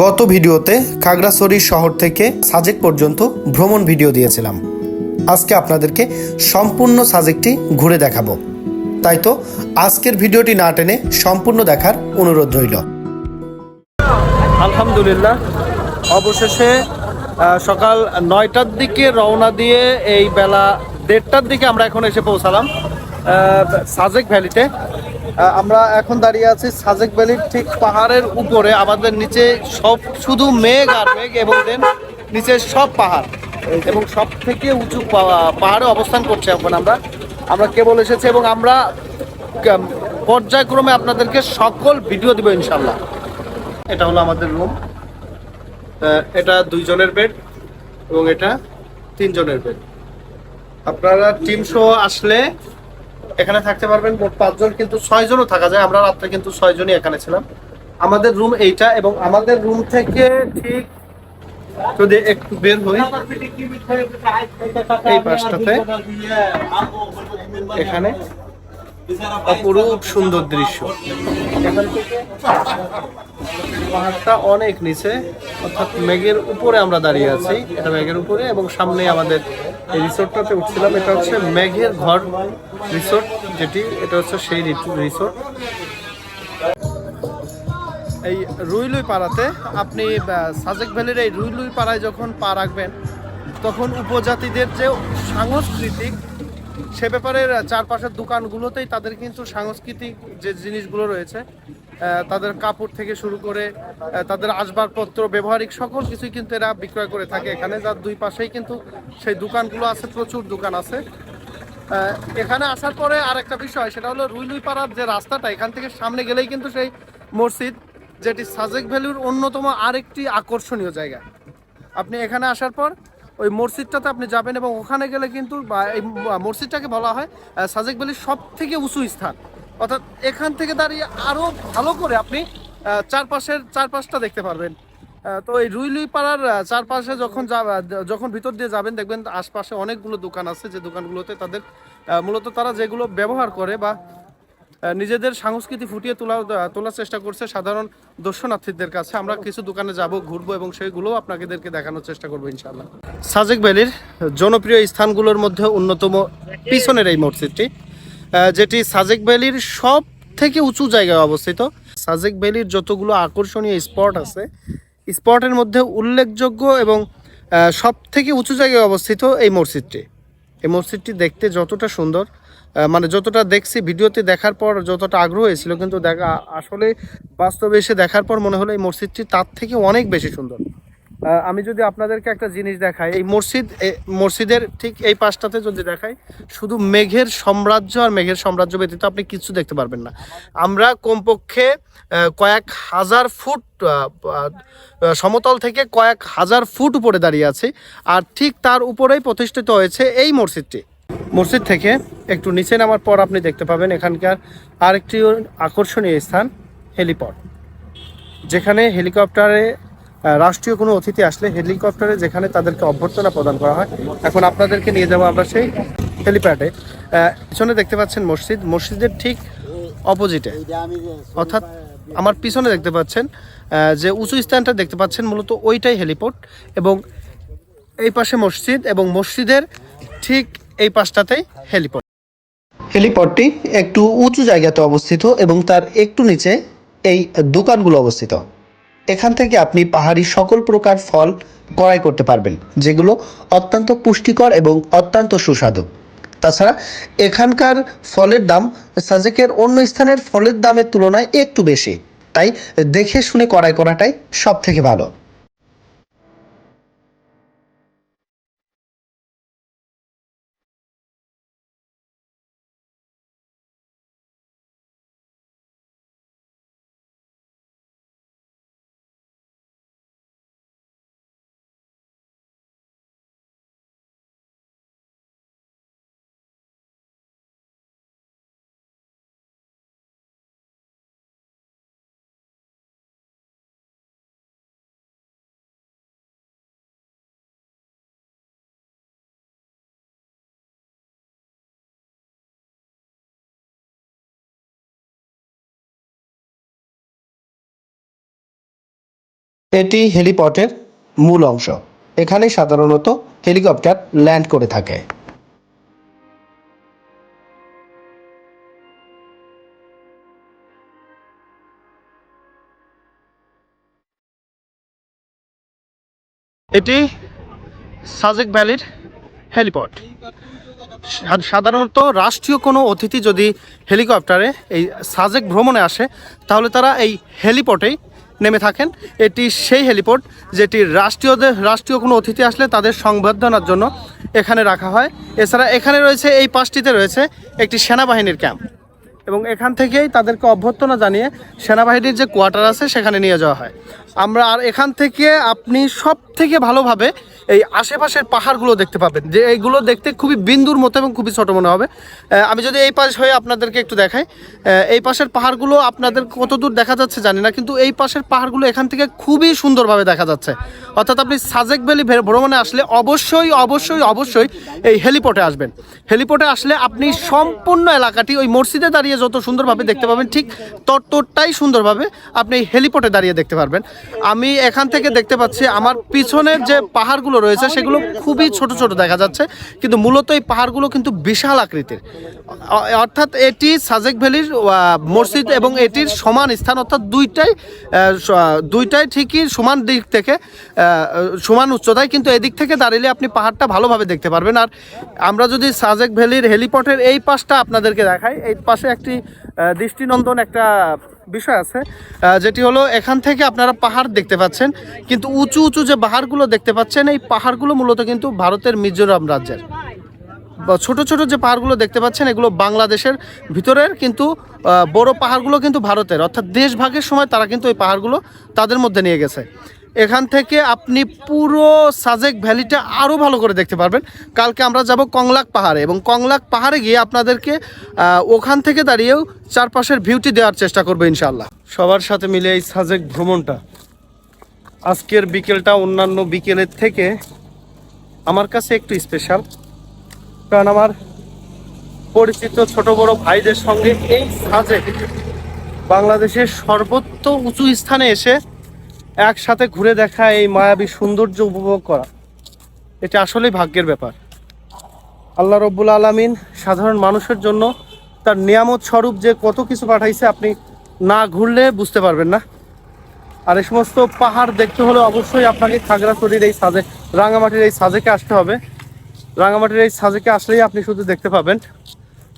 গত ভিডিওতে খাগড়াছড়ি শহর থেকে সাজেক পর্যন্ত ভ্রমণ ভিডিও দিয়েছিলাম। আজকে আপনাদেরকে সম্পূর্ণ সাজেকটি ঘুরে দেখাবো। তাই তো, আজকের ভিডিওটি না টেনে সম্পূর্ণ দেখার অনুরোধ রইল। আলহামদুলিল্লাহ। অবশেষে সকাল নয়টার দিকে রওনা দিয়ে এই বেলা দেড়টার দিকে আমরা এখন এসে পৌঁছালাম সাজেক ভ্যালিতে। আমরা এখন দাঁড়িয়ে আছি সাজেক ভ্যালির ঠিক পাহাড়ের উপরে, আমাদের নিচে সব, শুধু মেঘ আর মেঘ এবং দেন নিচে সব পাহাড়। এবং সব থেকে উঁচু পাহাড়ে অবস্থান করছি এখন আমরা। আমরা কেবল এসেছি এবং আমরা পর্যায়ক্রমে আপনাদেরকে সকল ভিডিও দিব ইনশাল্লাহ এটা হলো আমাদের রুম এটা দুইজনের বেড এবং এটা তিনজনের বেড আপনারা টিম শো আসলে এখানে থাকতে পারবেন মোট পাঁচজন, কিন্তু ছয়জনও থাকা যায়। আমরা রাত্রে কিন্তু ছয়জনই এখানে ছিলাম। আমাদের রুম এইটা এবং আমাদের রুম থেকে ঠিক যদি একটু বের হই, এই পাশটাতে, এখানে অপরূপ সুন্দর দৃশ্য। পাহাড়টা অনেক নিচে, অর্থাৎ মেঘের উপরে আমরা দাঁড়িয়ে আছি। এটা মেঘের উপরে এবং সামনে আমাদের এই রিসোর্টটাতে উঠছিলাম। এটা হচ্ছে মেঘের ঘর রিসোর্ট যেটি, এটা হচ্ছে সেই রিসোর্ট। এই রুইলুই পাড়াতে আপনি সাজেক ভ্যালির এই রুইলুই পাড়ায় যখন পা রাখবেন, তখন উপজাতিদের যে সাংস্কৃতিক সে ব্যাপারে চারপাশের দোকানগুলোতেই তাদের কিন্তু সাংস্কৃতিক যে জিনিসগুলো রয়েছে তাদের কাপড় থেকে শুরু করে তাদের আসবাবপত্র, ব্যবহারিক সকল কিছুই কিন্তু এরা বিক্রয় করে থাকে এখানে, যার দুই পাশেই কিন্তু সেই দোকানগুলো আছে, প্রচুর দোকান আছে। এখানে আসার পরে আরেকটা বিষয়, সেটা হলো রুইলুই পাড়ার যে রাস্তাটা, এখান থেকে সামনে গেলেই কিন্তু সেই মসজিদ, যেটি সাজেক ভ্যালুর অন্যতম আরেকটি আকর্ষণীয় জায়গা। আপনি এখানে আসার পর ওই মসজিদটাতে আপনি যাবেন এবং ওখানে গেলে কিন্তু এই মসজিদটাকে বলা হয় সাজেক ভ্যালির সব থেকে উঁচু স্থান। অর্থাৎ এখান থেকে দাঁড়িয়ে আরও ভালো করে আপনি চারপাশের চারপাশটা দেখতে পারবেন। তো এই রুইলুই পাড়ার চারপাশে যখন যা- যখন ভিতর দিয়ে যাবেন, দেখবেন আশপাশে অনেকগুলো দোকান আছে। যে দোকানগুলোতে তাদের মূলত তারা যেগুলো ব্যবহার করে বা নিজেদের সংস্কৃতি ফুটিয়ে তোলা তোলার চেষ্টা করছে সাধারণ দর্শনার্থীদের কাছে। আমরা কিছু দোকানে যাব, ঘুরবো এবং সেইগুলোও আপনাদেরকে দেখানোর চেষ্টা করব ইনশাআল্লাহ। সাজেক ভ্যালির জনপ্রিয় স্থানগুলোর মধ্যে অন্যতম পিছনের এই মসজিদটি যেটি সাজেক ভ্যালির সব থেকে উঁচু জায়গায় অবস্থিত। সাজেক ভ্যালির যতগুলো আকর্ষণীয় স্পট আছে, স্পটের মধ্যে উল্লেখযোগ্য এবং সব থেকে উঁচু জায়গায় অবস্থিত এই মসজিদটি। এই মসজিদটি দেখতে যতটা সুন্দর মানে যতটা দেখছি ভিডিওতে দেখার পর যতটা আগ্রহ হয়েছিল, কিন্তু দেখা, আসলে বাস্তবে এসে দেখার পর মনে হলো এই মসজিদটি তার থেকে অনেক বেশি সুন্দর। আমি যদি আপনাদেরকে একটা জিনিস দেখাই, এই মসজিদ মসজিদের ঠিক এই পাশটাতে যদি দেখাই, শুধু মেঘের সাম্রাজ্য আর মেঘের সাম্রাজ্য ব্যতীত আপনি কিছু দেখতে পারবেন না। আমরা কমপক্ষে কয়েক হাজার ফুট সমতল থেকে কয়েক হাজার ফুট উপরে দাঁড়িয়ে আছি, আর ঠিক তার উপরেই প্রতিষ্ঠিত হয়েছে এই মসজিদটি। মসজিদ থেকে একটু নিচে নামার পর আপনি দেখতে পাবেন এখানকার আরেকটি আকর্ষণীয় স্থান, হেলিপড। যেখানে হেলিকপ্টারে রাষ্ট্রীয় কোনো অতিথি আসলে হেলিকপ্টারে যেখানে তাদেরকে অভ্যর্থনা প্রদান করা হয়। এখন আপনাদেরকে নিয়ে যাব আমরা সেই হেলিপ্যাডে। পিছনে দেখতে পাচ্ছেন মসজিদ। মসজিদের ঠিক অপোজিটে। অর্থাৎ আমার পিছনে দেখতে পাচ্ছেন যে উঁচু স্থানটা দেখতে পাচ্ছেন মূলত ওইটাই হেলিপোর্ট এবং এই পাশে মসজিদ এবং মসজিদের ঠিক এই পাশটাতেই হেলিপোর্ট হেলিপডটি একটু উঁচু জায়গাতে অবস্থিত এবং তার একটু নিচে এই দোকানগুলো অবস্থিত। এখান থেকে আপনি পাহাড়ি সকল প্রকার ফল ক্রয় করতে পারবেন, যেগুলো অত্যন্ত পুষ্টিকর এবং অত্যন্ত সুস্বাদু। তাছাড়া এখানকার ফলের দাম সাজেকের অন্য স্থানের ফলের দামের তুলনায় একটু বেশি। তাই দেখে শুনে ক্রয় করাটাই সব থেকে ভালো। এটি হেলিপটের মূল অংশ। এখানে সাধারণত হেলিকপ্টার ল্যান্ড করে থাকে। এটি সাজেক ভ্যালির হেলিপট। সাধারণত রাষ্ট্রীয় কোনো অতিথি যদি হেলিকপ্টারে এই সাজেক ভ্রমণে আসে, তাহলে তারা এই হেলিপটেই নেমে থাকেন। এটি সেই হেলিপোর্ট যেটি রাষ্ট্রীয়দের রাষ্ট্রীয় কোনো অতিথি আসলে তাদের সংবর্ধনার জন্য এখানে রাখা হয়। এছাড়া এখানে রয়েছে, এই পাঁচটিতে রয়েছে একটি সেনাবাহিনীর ক্যাম্প। এবং এখান থেকেই তাদেরকে অভ্যর্থনা জানিয়ে সেনাবাহিনীর যে কোয়ার্টার আছে সেখানে নিয়ে যাওয়া হয়। আমরা আর এখান থেকে আপনি সব থেকে ভালোভাবে এই আশেপাশের পাহাড়গুলো দেখতে পাবেন। যে এইগুলো দেখতে খুবই বিন্দুর মতো এবং খুবই ছোটো মনে হবে। আমি যদি এই পাশ হয়ে আপনাদেরকে একটু দেখাই। এই পাশের পাহাড়গুলো আপনাদের কত দূর দেখা যাচ্ছে জানি না, কিন্তু এই পাশের পাহাড়গুলো এখান থেকে খুবই সুন্দরভাবে দেখা যাচ্ছে। অর্থাৎ আপনি সাজেক ভ্যালি ভ্রমণে আসলে অবশ্যই অবশ্যই অবশ্যই এই হেলিপটে আসবেন। হেলিপটে আসলে আপনি সম্পূর্ণ এলাকাটি ওই মসজিদে দাঁড়িয়ে যত সুন্দরভাবে দেখতে পাবেন, ঠিক ততটাই সুন্দরভাবে আপনি এই হেলিপটে দাঁড়িয়ে দেখতে পারবেন। আমি এখান থেকে দেখতে পাচ্ছি আমার পিছনের যে পাহাড়গুলো রয়েছে, সেগুলো খুবই ছোট ছোট দেখা যাচ্ছে। কিন্তু মূলত এই পাহাড়গুলো কিন্তু বিশাল আকৃতির। অর্থাৎ এটি সাজেক ভ্যালির মসজিদ এবং এটির সমান স্থান, অর্থাৎ দুইটাই দুইটাই ঠিকই সমান দিক থেকে সমান উচ্চতায়। কিন্তু এদিক থেকে দাঁড়িয়ে আপনি পাহাড়টা ভালোভাবে দেখতে পারবেন। আর আমরা যদি সাজেক ভ্যালির হেলিপটের এই পাশটা আপনাদেরকে দেখাই, এই পাশে একটি দৃষ্টিনন্দন একটা বিষয় আছে যেটি হলো এখান থেকে আপনারা পাহাড় দেখতে পাচ্ছেন, কিন্তু উঁচু উঁচু যে পাহাড়গুলো দেখতে পাচ্ছেন, এই পাহাড়গুলো মূলত কিন্তু ভারতের মিজোরাম রাজ্যের। ছোট ছোট যে পাহাড়গুলো দেখতে পাচ্ছেন, এগুলো বাংলাদেশের ভিতরের, কিন্তু বড় পাহাড়গুলো কিন্তু ভারতের। অর্থাৎ দেশ ভাগের সময় তারা কিন্তু ওই পাহাড়গুলো তাদের মধ্যে নিয়ে গেছে। এখান থেকে আপনি পুরো সাজেক ভ্যালিটা আরও ভালো করে দেখতে পারবেন। কালকে আমরা যাব কংলাক পাহাড়ে এবং কংলাক পাহাড়ে গিয়ে আপনাদেরকে ওখান থেকে দাঁড়িয়েও চারপাশের ভিউটি দেওয়ার চেষ্টা করব ইনশাল্লাহ সবার সাথে মিলে এই সাজেক ভ্রমণটা। আজকের বিকেলটা অন্যান্য বিকেলের থেকে আমার কাছে একটু স্পেশাল। কারণ আমার পরিচিত ছোট বড় ভাইদের সঙ্গে এই সাজে বাংলাদেশের সর্বোচ্চ উঁচু স্থানে এসে একসাথে ঘুরে দেখা এই মায়াবী সৌন্দর্য উপভোগ করা। এটা আসলেই ভাগ্যের ব্যাপার। আল্লাহ রব্বুল আলমিন সাধারণ মানুষের জন্য তার নিয়ামত স্বরূপ যে কত কিছু পাঠাইছে আপনি না ঘুরলে বুঝতে পারবেন না। আর এই সমস্ত পাহাড় দেখতে হলে অবশ্যই আপনাকে খাগড়াছড়ির এই সাজে, রাঙামাটির এই সাজেকে আসতে হবে। রাঙামাটির এই সাজেকে আসলেই আপনি শুধু দেখতে পাবেন।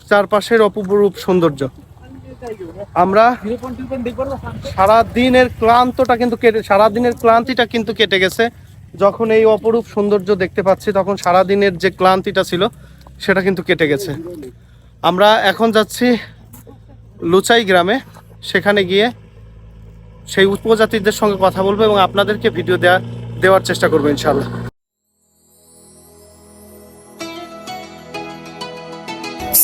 চারপাশের অপরূপ সৌন্দর্য। আমরা সারা দিনের ক্লান্তটা কিন্তু কেটে সারা দিনের ক্লান্তিটা কিন্তু কেটে গেছে। যখন এই অপরূপ সৌন্দর্য দেখতে পাচ্ছি, তখন সারা দিনের যে ক্লান্তিটা ছিল, সেটা কিন্তু কেটে গেছে। আমরা এখন যাচ্ছি লুচাই গ্রামে। সেখানে গিয়ে সেই উপজাতিদের সঙ্গে কথা বলব এবং আপনাদেরকে ভিডিও দেওয়া দেওয়ার চেষ্টা করব ইনশাল্লাহ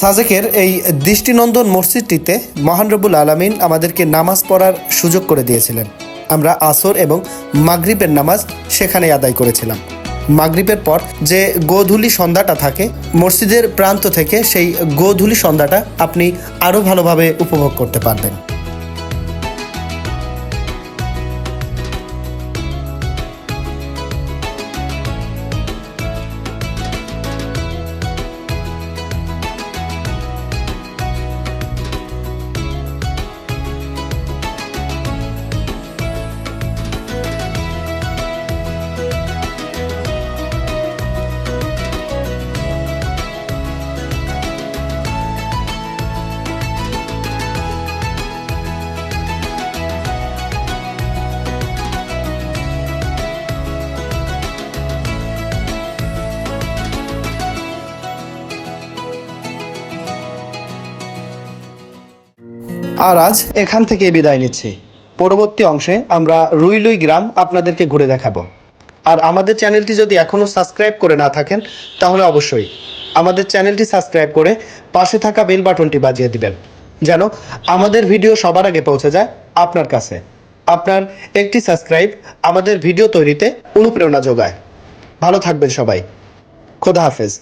সাজেকের এই দৃষ্টিনন্দন মসজিদটিতে মহানরবুল আলমিন আমাদেরকে নামাজ পড়ার সুযোগ করে দিয়েছিলেন। আমরা আসর এবং মাগরিবের নামাজ সেখানে আদায় করেছিলাম। মাগরিবের পর যে গোধুলি সন্ধ্যাটা থাকে, মসজিদের প্রান্ত থেকে সেই গোধুলি সন্ধ্যাটা আপনি আরও ভালোভাবে উপভোগ করতে পারবেন। আর আজ এখান থেকে বিদায় নিচ্ছি। পরবর্তী অংশে আমরা রুইলুই গ্রাম আপনাদেরকে ঘুরে দেখাবো। আর আমাদের চ্যানেলটি যদি এখনও সাবস্ক্রাইব করে না থাকেন, তাহলে অবশ্যই আমাদের চ্যানেলটি সাবস্ক্রাইব করে পাশে থাকা বেল বাটনটি বাজিয়ে দিবেন। যেন আমাদের ভিডিও সবার আগে পৌঁছে যায় আপনার কাছে। আপনার একটি সাবস্ক্রাইব আমাদের ভিডিও তৈরিতে অনুপ্রেরণা যোগায়। ভালো থাকবেন সবাই। খোদা হাফেজ।